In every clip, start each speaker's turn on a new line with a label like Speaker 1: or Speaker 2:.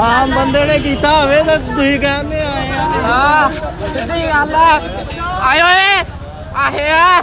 Speaker 1: ਆਮ ਬੰਦੇ ਨੇ ਕੀਤਾ ਹੋਵੇ ਤਾਂ ਤੁਸੀਂ ਕਹਿੰਦੇ ਆਏ ਆ।
Speaker 2: ਹਾਂ ਸਿੱਧੀ ਗੱਲ ਹੈ ਆਏ ਓਏ ਆਹੇ ਆ।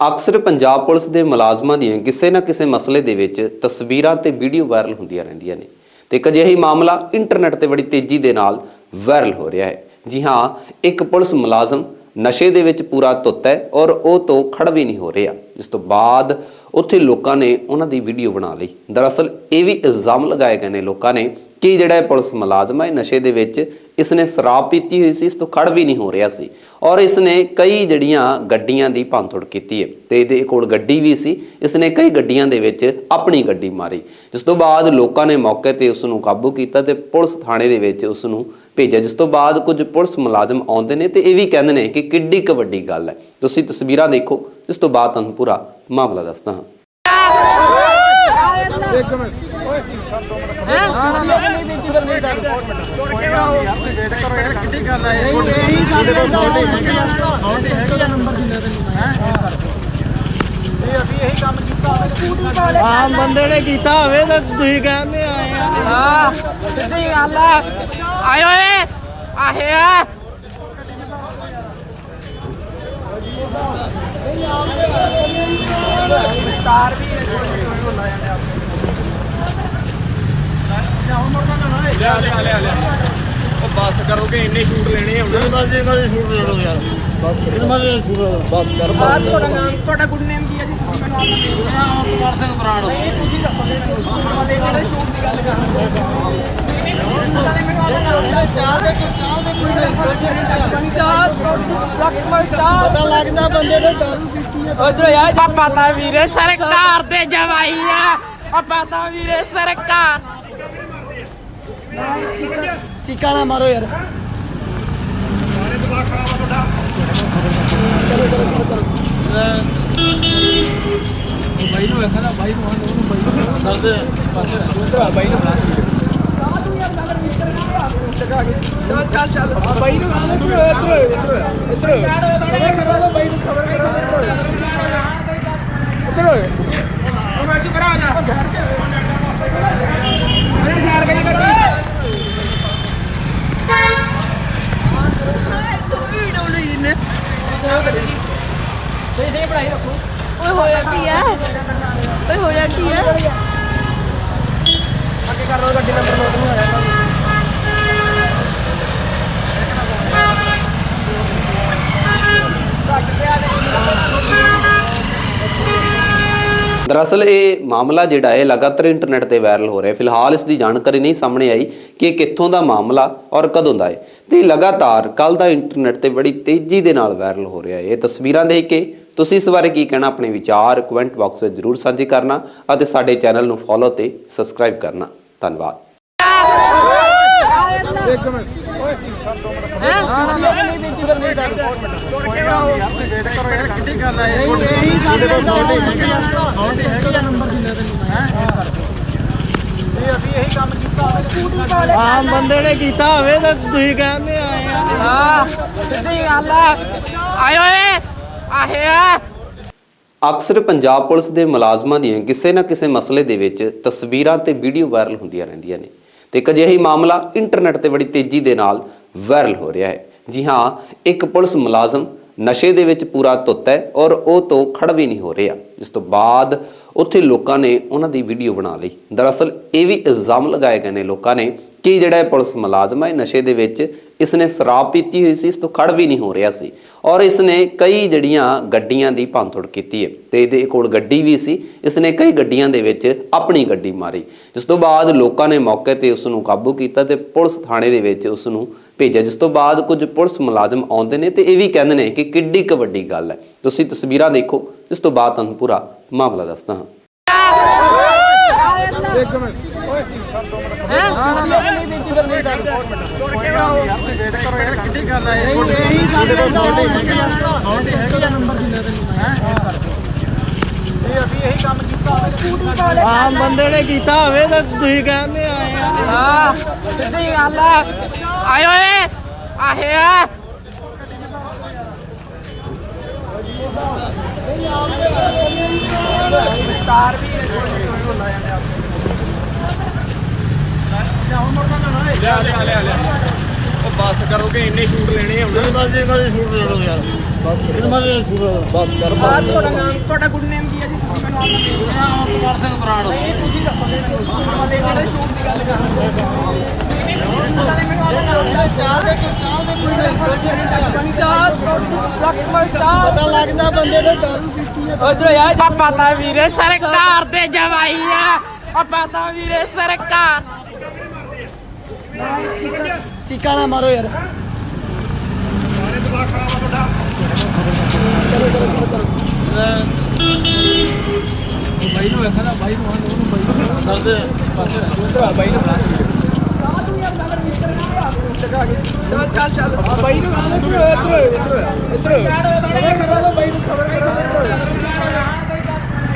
Speaker 3: ਅਕਸਰ ਪੰਜਾਬ ਪੁਲਿਸ ਦੇ ਮੁਲਾਜ਼ਮਾਂ ਦੀਆਂ ਕਿਸੇ ਨਾ ਕਿਸੇ ਮਸਲੇ ਦੇ ਵਿੱਚ ਤਸਵੀਰਾਂ ਤੇ ਵੀਡੀਓ ਵਾਇਰਲ ਹੁੰਦੀਆਂ ਰਹਿੰਦੀਆਂ ਨੇ। ਤੇ ਇੱਕ ਅਜਿਹਾ ਹੀ ਮਾਮਲਾ ਇੰਟਰਨੈਟ ਤੇ ਬੜੀ ਤੇਜ਼ੀ ਦੇ ਨਾਲ ਵਾਇਰਲ ਹੋ ਰਿਹਾ ਹੈ। ਜੀ ਹਾਂ, ਇੱਕ ਪੁਲਿਸ ਮੁਲਾਜ਼ਮ ਨਸ਼ੇ ਦੇ ਵਿੱਚ ਪੂਰਾ ਧੁੱਤ ਹੈ ਔਰ ਉਹ ਤੋਂ ਖੜ ਵੀ ਨਹੀਂ ਹੋ ਰਿਹਾ। ਜਿਸ ਤੋਂ ਬਾਅਦ ਉੱਥੇ ਲੋਕਾਂ ਨੇ ਉਹਨਾਂ ਦੀ ਵੀਡੀਓ ਬਣਾ ਲਈ। ਦਰਅਸਲ ਇਹ ਵੀ ਇਲਜ਼ਾਮ ਲਗਾਏ ਗਏ ਨੇ ਲੋਕਾਂ ਨੇ ਕਿ ਜਿਹੜਾ ਪੁਲਿਸ ਮੁਲਾਜ਼ਮ ਹੈ ਨਸ਼ੇ ਦੇ ਵਿੱਚ ਇਸਨੇ ਸ਼ਰਾਬ ਪੀਤੀ ਹੋਈ ਸੀ, ਇਸ ਤੋਂ ਖੜ ਵੀ ਨਹੀਂ ਹੋ ਰਿਹਾ ਸੀ ਔਰ ਇਸਨੇ ਕਈ ਜਿਹੜੀਆਂ ਗੱਡੀਆਂ ਦੀ ਭੰਨਤੋੜ ਕੀਤੀ ਹੈ ਤੇ ਇਹਦੇ ਕੋਲ ਗੱਡੀ ਵੀ ਸੀ, ਇਸਨੇ ਕਈ ਗੱਡੀਆਂ ਦੇ ਵਿੱਚ ਆਪਣੀ ਗੱਡੀ ਮਾਰੀ। ਜਿਸ ਤੋਂ ਬਾਅਦ ਲੋਕਾਂ ਨੇ ਮੌਕੇ ਤੇ ਉਸ ਨੂੰ ਕਾਬੂ ਕੀਤਾ ਤੇ ਪੁਲਿਸ ਥਾਣੇ ਦੇ ਵਿੱਚ ਉਸ ਨੂੰ ਭੇਜਿਆ, ਜਿਸ ਤੋਂ ਬਾਅਦ ਕੁਝ ਪੁਲਿਸ ਮੁਲਾਜ਼ਮ ਆਉਂਦੇ ਨੇ ਤੇ ਇਹ ਵੀ ਕਹਿੰਦੇ ਨੇ ਕਿ ਕਿੱਡੀ ਕੁ ਵੱਡੀ ਗੱਲ ਹੈ। ਤੁਸੀਂ ਤਸਵੀਰਾਂ ਦੇਖੋ ਜਿਸ ਤੋਂ ਬਾਅਦ ਤੁਹਾਨੂੰ ਪੂਰਾ ਮਾਮਲਾ ਦੱਸਦਾ ਹਾਂ।
Speaker 1: ਨਹੀਂ ਬੀਤੀ ਫਿਰ ਨਹੀਂ ਸਰ
Speaker 4: ਕਿੱਡੀ ਗੱਲ ਹੈ
Speaker 1: ਨਹੀਂ ਇਹੀ ਸਾਡੇ ਦਾ ਹੈਗੀ ਆ ਨੰਬਰ ਦਿੰਦੇ
Speaker 4: ਅਸੀਂ ਇਹੀ ਕੰਮ ਕੀਤਾ
Speaker 1: ਆਮ ਬੰਦੇ ਨੇ ਕੀਤਾ ਹੋਵੇ ਤਾਂ ਤੁਸੀਂ ਕਹਿੰਦੇ ਆਏ ਆ।
Speaker 2: ਹਾਂ ਸਿੱਧੀ ਗੱਲ ਹੈ ਆਏ ਓਏ ਆਹੇ ਆ।
Speaker 4: ਉਹ ਬੱਸ ਕਰੋਗੇ ਇੰਨੇ ਸ਼ੂਟ ਲੈਣੇ ਹੁਣ।
Speaker 2: ਆ। ਤੁਹਾਡਾ ਨਾਮ ਤੁਹਾਡਾ ਗੁੱਡ ਨੇਮ ਕੀ ਹੈ ਜੀ? ਕੁਮਾਰ ਸਿੰਘ ਬਰਾੜ ਤੁਸੀਂ ਦੱਸੋ ਵਾਲੇ ਜਿਹੜੇ ਸ਼ੂਟ ਦੀ ਗੱਲ ਕਰ
Speaker 1: ਚਾਹ ਦੇ ਚਾਹ ਦੇ ਕੋਈ ਨਹੀਂ
Speaker 2: ਚਾਹ ਲੱਖ ਮੈਂ ਚਾਹ
Speaker 1: ਪਤਾ ਲੱਗਦਾ ਬੰਦੇ ਨੇ ਦਾਰੂ ਪੀਤੀ ਹੈ
Speaker 2: ਉਧਰ ਯਾਰ। ਪਾਪਾ ਤਾਂ ਵੀਰੇ ਸਰਕਾਰ ਦੇ ਜਵਾਈ ਆ ਪਾਪਾ ਤਾਂ ਵੀਰੇ ਸਰਕਾਰ ਚੀਕਾ ਨਾ ਮਾਰੋ ਯਾਰ ਚੱਲ ਚੱਲ ਚੱਲ ਬਾਈ ਨੂੰ ਤੂੰ ਇੱਧਰ ਇੱਧਰ ਇੱਧਰ ਕਰਾ ਬਾਈ ਨੂੰ ਖਬਰ ਕਰਾ ਇੱਧਰ ਓਏ ਉਹ ਮੈਂ ਚੁੱਪ ਰਹਾ ਜਾ ਅਰੇ ਯਾਰ ਗਈ ਗੱਡੀ ਦੇ ਦੇ ਪੜਾਈ ਰੱਖੋ
Speaker 5: ਓਏ ਹੋਇਆ ਕੀ ਆ ਓਏ ਹੋਇਆ ਕੀ
Speaker 2: ਅੱਗੇ ਕਰ ਲਓ ਗੱਡੀ ਨੰਬਰ ਨੋਟ ਨਹੀਂ ਹੋਇਆ
Speaker 3: ਦਰਅਸਲ ਇਹ ਮਾਮਲਾ ਜਿਹੜਾ ਹੈ ਲਗਾਤਾਰ ਇੰਟਰਨੈਟ ਤੇ ਵਾਇਰਲ ਹੋ ਰਿਹਾ ਫਿਲਹਾਲ ਇਸ ਦੀ ਜਾਣਕਾਰੀ ਨਹੀਂ ਸਾਹਮਣੇ ਆਈ ਕਿ ਇਹ ਕਿੱਥੋਂ ਦਾ ਮਾਮਲਾ ਔਰ ਕਦੋਂ ਦਾ ਹੈ। ਤੇ ਲਗਾਤਾਰ ਕੱਲ ਦਾ ਇੰਟਰਨੈਟ ਤੇ ਬੜੀ ਤੇਜ਼ੀ ਦੇ ਨਾਲ ਵਾਇਰਲ ਹੋ ਰਿਹਾ ਹੈ। ਇਹ ਤਸਵੀਰਾਂ ਦੇਖ ਕੇ ਤੁਸੀਂ ਇਸ ਬਾਰੇ ਕੀ ਕਹਿਣਾ ਆਪਣੇ ਵਿਚਾਰ ਕਮੈਂਟ ਬਾਕਸ ਵਿੱਚ ਜਰੂਰ ਸਾਂਝੇ ਕਰਨਾ ਅਤੇ ਸਾਡੇ ਚੈਨਲ ਨੂੰ ਫੋਲੋ ਤੇ ਸਬਸਕ੍ਰਾਈਬ ਕਰਨਾ। ਧੰਨਵਾਦ।
Speaker 1: ਨਹੀਂ ਬੀਤੀ ਫਿਰ ਨਹੀਂ ਸਰ
Speaker 4: ਕਿੱਡੀ ਗੱਲ ਹੈ
Speaker 1: ਨਹੀਂ ਇਹੀ ਸਾਡੇ ਦਾ ਹੈਗੀ ਆ ਨੰਬਰ ਦਿੰਦੇ
Speaker 4: ਅਸੀਂ ਇਹੀ ਕੰਮ ਕੀਤਾ
Speaker 1: ਆਮ ਬੰਦੇ ਨੇ ਕੀਤਾ ਹੋਵੇ ਤਾਂ ਤੁਸੀਂ ਕਹਿੰਦੇ ਆਏ ਆ।
Speaker 2: ਹਾਂ ਸਿੱਧੀ ਗੱਲ ਹੈ ਆਏ ਓਏ ਆਹੇ
Speaker 3: ਅਕਸਰ ਪੰਜਾਬ ਪੁਲਿਸ ਦੇ ਮੁਲਾਜ਼ਮਾਂ ਦੀਆਂ ਕਿਸੇ ਨਾ ਕਿਸੇ ਮਸਲੇ ਦੇ ਵਿੱਚ ਤਸਵੀਰਾਂ ਤੇ ਵੀਡੀਓ ਵਾਇਰਲ ਹੁੰਦੀਆਂ ਰਹਿੰਦੀਆਂ ਨੇ। ਤੇ ਇੱਕ ਅਜਿਹਾ ਮਾਮਲਾ ਇੰਟਰਨੈਟ ਤੇ ਬੜੀ ਤੇਜ਼ੀ ਦੇ ਨਾਲ ਵਾਇਰਲ ਹੋ ਰਿਹਾ ਹੈ। ਜੀ ਹਾਂ, ਇੱਕ ਪੁਲਿਸ ਮੁਲਾਜ਼ਮ ਨਸ਼ੇ ਦੇ ਵਿੱਚ ਪੂਰਾ ਧੁੱਤ ਹੈ ਔਰ ਉਹ ਤੋਂ ਖੜ ਵੀ ਨਹੀਂ ਹੋ ਰਿਹਾ। ਜਿਸ ਤੋਂ ਬਾਅਦ ਉੱਥੇ ਲੋਕਾਂ ਨੇ ਉਹਨਾਂ ਦੀ ਵੀਡੀਓ ਬਣਾ ਲਈ। ਦਰਅਸਲ ਇਹ ਵੀ ਇਲਜ਼ਾਮ ਲਗਾਏ ਗਏ ਨੇ। ਲੋਕਾਂ ਨੇ ਕਿ ਜਿਹੜਾ ਇਹ ਪੁਲਿਸ ਮੁਲਾਜ਼ਮ ਹੈ ਨਸ਼ੇ ਦੇ ਵਿੱਚ ਇਸਨੇ ਸ਼ਰਾਬ ਪੀਤੀ ਹੋਈ ਸੀ, ਇਸ ਤੋਂ ਖੜ ਵੀ ਨਹੀਂ ਹੋ ਰਿਹਾ ਸੀ ਔਰ ਇਸਨੇ ਕਈ ਜਿਹੜੀਆਂ ਗੱਡੀਆਂ ਦੀ ਭੰਨਤੋੜ ਕੀਤੀ ਹੈ ਤੇ ਇਹਦੇ ਕੋਲ ਗੱਡੀ ਵੀ ਸੀ, ਇਸਨੇ ਕਈ ਗੱਡੀਆਂ ਦੇ ਵਿੱਚ ਆਪਣੀ ਗੱਡੀ ਮਾਰੀ, ਜਿਸ ਤੋਂ ਬਾਅਦ ਲੋਕਾਂ ਨੇ ਮੌਕੇ ਤੇ ਉਸ ਨੂੰ ਕਾਬੂ ਕੀਤਾ ਤੇ ਪੁਲਿਸ ਥਾਣੇ ਦੇ ਵਿੱਚ ਉਸ ਨੂੰ ਭੇਜਿਆ, ਜਿਸ ਤੋਂ ਬਾਅਦ ਕੁਝ ਪੁਲਿਸ ਮੁਲਾਜ਼ਮ ਆਉਂਦੇ ਨੇ ਤੇ ਇਹ ਵੀ ਕਹਿੰਦੇ ਨੇ ਕਿ ਕਿੱਡੀ ਕੁ ਵੱਡੀ ਗੱਲ ਹੈ। ਤੁਸੀਂ ਤਸਵੀਰਾਂ ਦੇਖੋ ਜਿਸ ਤੋਂ ਬਾਅਦ ਤੁਹਾਨੂੰ ਪੂਰਾ ਮਾਮਲਾ ਦੱਸਦਾ ਹਾਂ।
Speaker 1: ਨਹੀਂ ਬੀਤੀ ਆਮ ਬੰਦੇ ਨੇ ਕੀਤਾ ਹੋਵੇ ਤਾਂ ਤੁਸੀਂ ਕਹਿੰਦੇ ਆਏ ਆ।
Speaker 2: ਸਿੱਧੀ ਗੱਲ ਆ। ਆਏ ਓਏ ਆਹੇ ਆ। ਸਟਾਰ ਵੀ
Speaker 4: ਲਿਆ ਲਿਆ ਲਿਆ ਲਿਆ। ਉਹ ਬੱਸ ਕਰੋਗੇ ਇੰਨੇ ਸ਼ੂਟ ਲੈਣੇ ਆ ਹੁਣ।
Speaker 1: ਬਸ ਇਹ ਕਰੇ ਸ਼ੂਟ ਲੈ ਲਓ ਯਾਰ। ਬਸ ਇਹ ਮਾਰੇ ਸ਼ੂਟ ਬਸ ਕਰ
Speaker 2: ਆ ਤੁਹਾਡਾ ਨਾਮ ਤੁਹਾਡਾ ਗੁੱਡ ਨੇਮ ਕੀ ਹੈ ਜੀ? ਤੁਸੀਂ ਮੈਨੂੰ ਆਪ ਨਾਮ ਕੁਮਾਰ ਸਿੰਘ ਬਰਾੜ। ਨਹੀਂ ਤੁਸੀਂ ਦੱਸੋ ਜੀ ਮੈਨੂੰ ਵਾਲੇ ਕਿਹੜੇ ਸ਼ੂਟ ਦੀ ਗੱਲ ਕਰ ਰਹੇ ਹੋ?
Speaker 1: ਚਾਹ ਦੇ ਕੇ ਚਾਹ ਦੇ ਕੋਈ ਨਹੀਂ ਪਤਾ ਲੱਗਦਾ ਬੰਦੇ ਨੇ ਦਾਰੂ ਪੀਤੀ ਹੈ
Speaker 2: ਉਧਰ ਯਾਰ ਪਾਪਾ ਤਾਂ ਵੀਰੇ ਸਰਕਾਰ ਦੇ ਜਵਾਈ ਆ। ਪਾਪਾ ਤਾਂ ਵੀਰੇ ਸਰਕਾਰ ਚੀਕਾ ਨਾ ਮਾਰੋ ਯਾਰ। ਬਾਈ ਨੂੰ ਵੇਖਣਾ ਬਾਈ ਨੂੰ ਉਹਨੂੰ ਬਾਈ ਨੂੰ
Speaker 1: ਕਰਦੇ
Speaker 2: ਉਧਰ ਬਾਈ ਨੂੰ ਬੁਲਾ ਚੱਲ ਚੱਲ ਚੱਲ। ਬਾਈ ਨੂੰ ਆਣਾ ਤੂੰ ਇੱਧਰ ਇੱਧਰ ਇੱਧਰ ਬਾਈ ਨੂੰ ਖਬਰ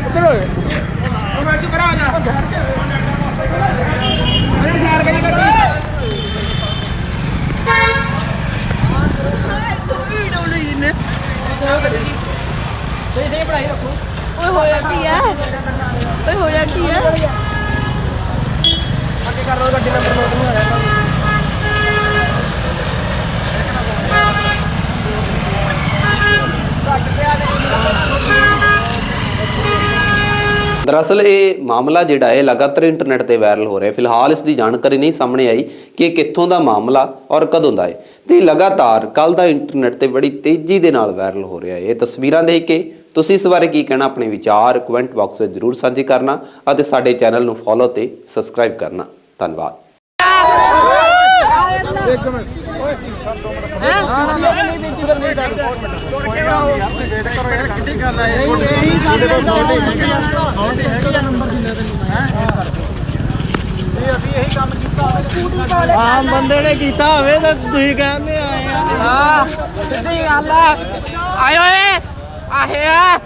Speaker 2: ਇੱਧਰ ਉਹ ਮੈਂ ਚੁੱਪ ਜਾ ਅਰੇ ਯਾਰ ਕਹੀਂ ਕੱਟੀ ਦੇ ਦੇ ਪੜਾਈ ਰੱਖੋ
Speaker 5: ਓਏ ਹੋਇਆ ਕੀ ਆ ਓਏ ਹੋਇਆ ਕੀ ਆ
Speaker 2: ਅੱਗੇ ਕਰ ਲਓ ਗੱਡੀ ਨੰਬਰ ਨੋਟ ਨਹੀਂ ਆ ਰਿਹਾ
Speaker 3: ਦਰਅਸਲ ਇਹ ਮਾਮਲਾ ਜਿਹੜਾ ਹੈ ਲਗਾਤਾਰ ਇੰਟਰਨੈਟ ਤੇ ਵਾਇਰਲ ਹੋ ਰਿਹਾ ਹੈ। ਫਿਲਹਾਲ ਇਸ ਦੀ ਜਾਣਕਾਰੀ ਨਹੀਂ ਸਾਹਮਣੇ ਆਈ ਕਿ ਇਹ ਕਿੱਥੋਂ ਦਾ ਮਾਮਲਾ ਔਰ ਕਦੋਂ ਦਾ ਹੈ। ਤੇ ਲਗਾਤਾਰ ਕੱਲ ਦਾ ਇੰਟਰਨੈਟ ਤੇ ਬੜੀ ਤੇਜ਼ੀ ਦੇ ਨਾਲ ਵਾਇਰਲ ਹੋ ਰਿਹਾ ਹੈ। ਇਹ ਤਸਵੀਰਾਂ ਦੇਖ ਕੇ ਤੁਸੀਂ ਇਸ ਬਾਰੇ ਕੀ ਕਹਿਣਾ ਆਪਣੇ ਵਿਚਾਰ ਕਮੈਂਟ ਬਾਕਸ ਵਿੱਚ ਜ਼ਰੂਰ ਸਾਂਝੇ ਕਰਨਾ ਅਤੇ ਸਾਡੇ ਚੈਨਲ ਨੂੰ ਫੋਲੋ ਤੇ ਸਬਸਕ੍ਰਾਈਬ ਕਰਨਾ। ਧੰਨਵਾਦ।
Speaker 1: ਰਹਾ ਹੈ ਇਹੀ ਸਾਡੇ ਕੋਲ ਫੋਨ ਹੈਗੇ ਆ ਫੋਨ ਹੈਗੇ ਆ ਨੰਬਰ ਦੀ ਤੈਨੂੰ ਹੈ ਇਹ ਅਸੀਂ ਇਹੀ ਕੰਮ ਕੀਤਾ ਆਮ ਬੰਦੇ ਨੇ ਕੀਤਾ ਹੋਵੇ ਤਾਂ ਤੁਸੀਂ ਕਹਿੰਦੇ ਆਏ ਆ
Speaker 2: ਹਾਂ ਸਿੱਧੀ ਗੱਲ ਆ। ਆਏ ਓਏ ਆਹੇ ਆ।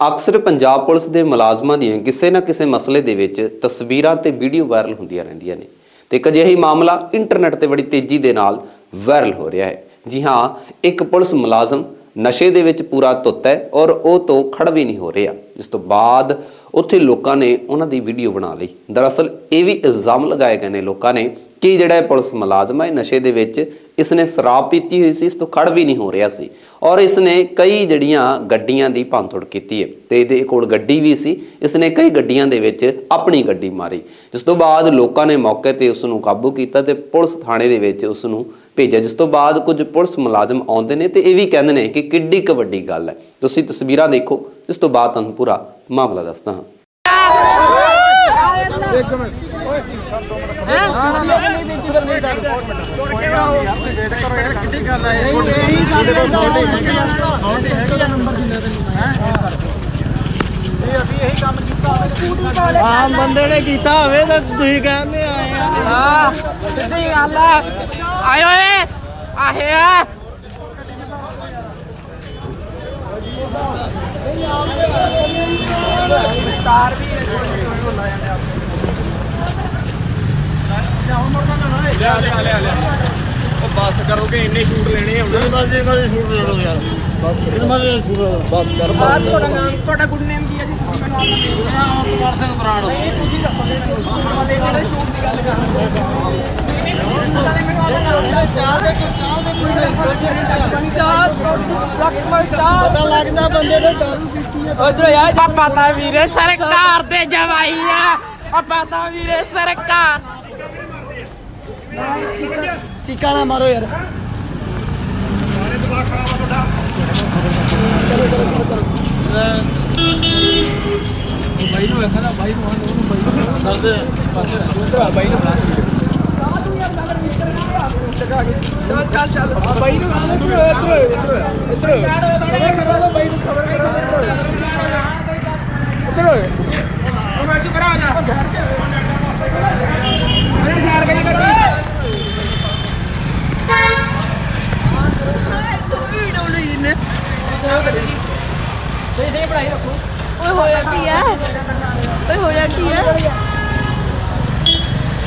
Speaker 3: ਅਕਸਰ ਪੰਜਾਬ ਪੁਲਿਸ ਦੇ ਮੁਲਾਜ਼ਮਾਂ ਦੀਆਂ ਕਿਸੇ ਨਾ ਕਿਸੇ ਮਸਲੇ ਦੇ ਵਿੱਚ ਤਸਵੀਰਾਂ ਤੇ ਵੀਡੀਓ ਵਾਇਰਲ ਹੁੰਦੀਆਂ ਰਹਿੰਦੀਆਂ ਨੇ। ਤੇ ਇੱਕ ਅਜਿਹੀ ਮਾਮਲਾ ਇੰਟਰਨੈਟ ਤੇ ਬੜੀ ਤੇਜ਼ੀ ਦੇ ਨਾਲ ਵਾਇਰਲ ਹੋ ਰਿਹਾ ਹੈ। ਜੀ ਹਾਂ ਇੱਕ ਪੁਲਿਸ ਮੁਲਾਜ਼ਮ ਨਸ਼ੇ ਦੇ ਵਿੱਚ ਪੂਰਾ ਧੁੱਤ ਹੈ ਔਰ ਉਹ ਤੋਂ ਖੜ ਵੀ ਨਹੀਂ ਹੋ ਰਿਹਾ। ਜਿਸ ਤੋਂ ਬਾਅਦ ਉੱਥੇ ਲੋਕਾਂ ਨੇ ਉਹਨਾਂ ਦੀ ਵੀਡੀਓ ਬਣਾ ਲਈ। ਦਰਅਸਲ ਇਹ ਵੀ ਇਲਜ਼ਾਮ ਲਗਾਏ ਗਏ ਨੇ ਲੋਕਾਂ ਨੇ ਕਿ ਜਿਹੜਾ ਪੁਲਿਸ ਮੁਲਾਜ਼ਮ ਹੈ ਨਸ਼ੇ ਦੇ ਵਿੱਚ ਇਸਨੇ ਸ਼ਰਾਬ ਪੀਤੀ ਹੋਈ ਸੀ, ਇਸ ਤੋਂ ਖੜ ਵੀ ਨਹੀਂ ਹੋ ਰਿਹਾ ਸੀ ਔਰ ਇਸਨੇ ਕਈ ਜਿਹੜੀਆਂ ਗੱਡੀਆਂ ਦੀ ਭੰਨਤੋੜ ਕੀਤੀ ਹੈ। ਤੇ ਇਹਦੇ ਕੋਲ ਗੱਡੀ ਵੀ ਸੀ, ਇਸਨੇ ਕਈ ਗੱਡੀਆਂ ਦੇ ਵਿੱਚ ਆਪਣੀ ਗੱਡੀ ਮਾਰੀ। ਜਿਸ ਤੋਂ ਬਾਅਦ ਲੋਕਾਂ ਨੇ ਮੌਕੇ ਤੇ ਉਸ ਨੂੰ ਕਾਬੂ ਕੀਤਾ ਤੇ ਪੁਲਿਸ ਥਾਣੇ ਦੇ ਵਿੱਚ ਉਸ ਨੂੰ ਭੇਜਿਆ ਜਿਸ ਤੋਂ ਬਾਅਦ ਕੁਝ ਪੁਲਿਸ ਮੁਲਾਜ਼ਮ ਆਉਂਦੇ ਨੇ ਤੇ ਇਹ ਵੀ ਕਹਿੰਦੇ ਨੇ ਕਿ ਕਿੱਡੀ ਕੁ ਵੱਡੀ ਗੱਲ ਹੈ। ਤੁਸੀਂ ਤਸਵੀਰਾਂ ਦੇਖੋ ਇਸ ਤੋਂ ਬਾਅਦ ਤੁਹਾਨੂੰ ਪੂਰਾ ਮਾਮਲਾ ਦੱਸਦਾ ਹਾਂ।
Speaker 1: ਨਹੀਂ ਪੀਤੀ ਫਿਰ ਨਹੀਂ ਸਰ ਵੇਟ ਕਰੋ ਯਾਰ ਕਿੱਡੀ ਕਰ ਰਹਾ ਹੈ ਇਹੀ ਸਾਡੇ ਕੋਲ ਫੋਨ ਹੈਗੇ ਆ ਫੋਨ ਹੈਗੇ ਆ ਨੰਬਰ ਦੀ ਤੈਨੂੰ ਹੈ ਇਹ ਅਸੀਂ ਇਹੀ ਕੰਮ ਕੀਤਾ ਆਮ ਬੰਦੇ ਨੇ ਕੀਤਾ ਹੋਵੇ ਤਾਂ ਤੁਸੀਂ ਕਹਿੰਦੇ ਆਏ ਆ।
Speaker 2: ਹਾਂ। ਸਿੱਧੀ ਗੱਲ ਆ ਆਏ ਓਏ ਆਹੇ ਆ। ਸਟਾਰ ਵੀ
Speaker 4: ਲਿਆ ਲਿਆ ਲਿਆ ਲਿਆ। ਉਹ ਬੱਸ ਕਰੋਗੇ ਇੰਨੇ ਸ਼ੂਟ ਲੈਣੇ ਆ ਹੁਣ।
Speaker 1: ਬਸ ਇਹ ਕਰੇ ਸ਼ੂਟ ਲੈ ਲਓ ਯਾਰ। ਬਸ। ਇਹ ਮਾਰੇ ਸ਼ੂਟ ਬਸ ਕਰ
Speaker 2: ਆ ਤੁਹਾਡਾ ਨਾਮ ਤੁਹਾਡਾ ਗੁੱਡ ਨੇਮ ਕੀ ਹੈ ਜੀ? ਸਿੰਘ ਬਰਾੜ
Speaker 1: ਪਤਾ ਲੱਗਦਾ ਬੰਦੇ ਨੇ ਦਾਰੂ ਪੀਤੀ ਹੈ
Speaker 2: ਉਧਰ ਯਾਰ ਤਾਂ ਵੀਰੇ ਸਰਕਾਰ ਦੇ ਜਵਾਈ ਆ। ਪਾਪਾ ਤਾਂ ਵੀਰੇ ਸਰਕਾਰ। ਚੀਕਾ ਨਾ ਮਾਰੋ ਯਾਰ। ਉਧਰ ਬਾਈ ਨੂੰ ਬੁਲਾ ਚੱਲ ਚੱਲ ਚੱਲ ਆ ਬਾਈ ਨੂੰ ਆਣਾ ਤੂੰ ਇੱਧਰ ਇੱਧਰ ਇੱਧਰ ਬਾਈ ਨੂੰ ਖਬਰ ਇੱਧਰ ਓਏ ਉਹ ਮੈਂ ਚੁੱਪ ਰਹਾ ਜਾ ਅਰੇ ਯਾਰ ਕਹੀਂ ਕੱਟੀ ਦੇ ਦੇ ਪੜਾਈ ਰੱਖੋ।
Speaker 5: ਓਏ ਹੋਇਆ ਕੀ ਆ ਓਏ ਹੋਇਆ ਕੀ ਆ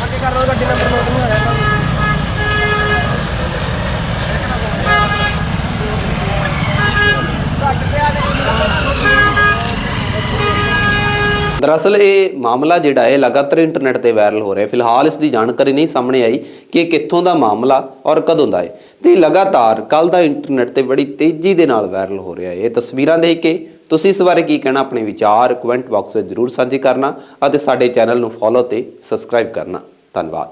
Speaker 2: ਅੱਗੇ ਕਰ ਲਓ ਗੱਡੀ ਗੱਡੀ ਨੰਬਰ ਨੋਟ ਨਹੀਂ ਹੋਇਆ ਭਾਜੀ
Speaker 3: ਦਰਅਸਲ ਇਹ ਮਾਮਲਾ ਜਿਹੜਾ ਹੈ ਲਗਾਤਾਰ ਇੰਟਰਨੈਟ ਤੇ ਵਾਇਰਲ ਹੋ ਰਿਹਾ ਹੈ। ਫਿਲਹਾਲ ਇਸ ਦੀ ਜਾਣਕਾਰੀ ਨਹੀਂ ਸਾਹਮਣੇ ਆਈ ਕਿ ਇਹ ਕਿੱਥੋਂ ਦਾ ਮਾਮਲਾ ਔਰ ਕਦੋਂ ਦਾ ਹੈ। ਤੇ ਲਗਾਤਾਰ ਕੱਲ ਦਾ ਇੰਟਰਨੈਟ ਤੇ ਬੜੀ ਤੇਜ਼ੀ ਦੇ ਨਾਲ ਵਾਇਰਲ ਹੋ ਰਿਹਾ ਹੈ। ਇਹ ਤਸਵੀਰਾਂ ਦੇਖ ਕੇ ਤੁਸੀਂ ਇਸ ਬਾਰੇ ਕੀ ਕਹਿਣਾ, ਆਪਣੇ ਵਿਚਾਰ ਕਮੈਂਟ ਬਾਕਸ ਵਿੱਚ ਜ਼ਰੂਰ ਸਾਂਝੇ ਕਰਨਾ ਅਤੇ ਸਾਡੇ ਚੈਨਲ ਨੂੰ ਫੋਲੋ ਤੇ ਸਬਸਕ੍ਰਾਈਬ ਕਰਨਾ। ਧੰਨਵਾਦ।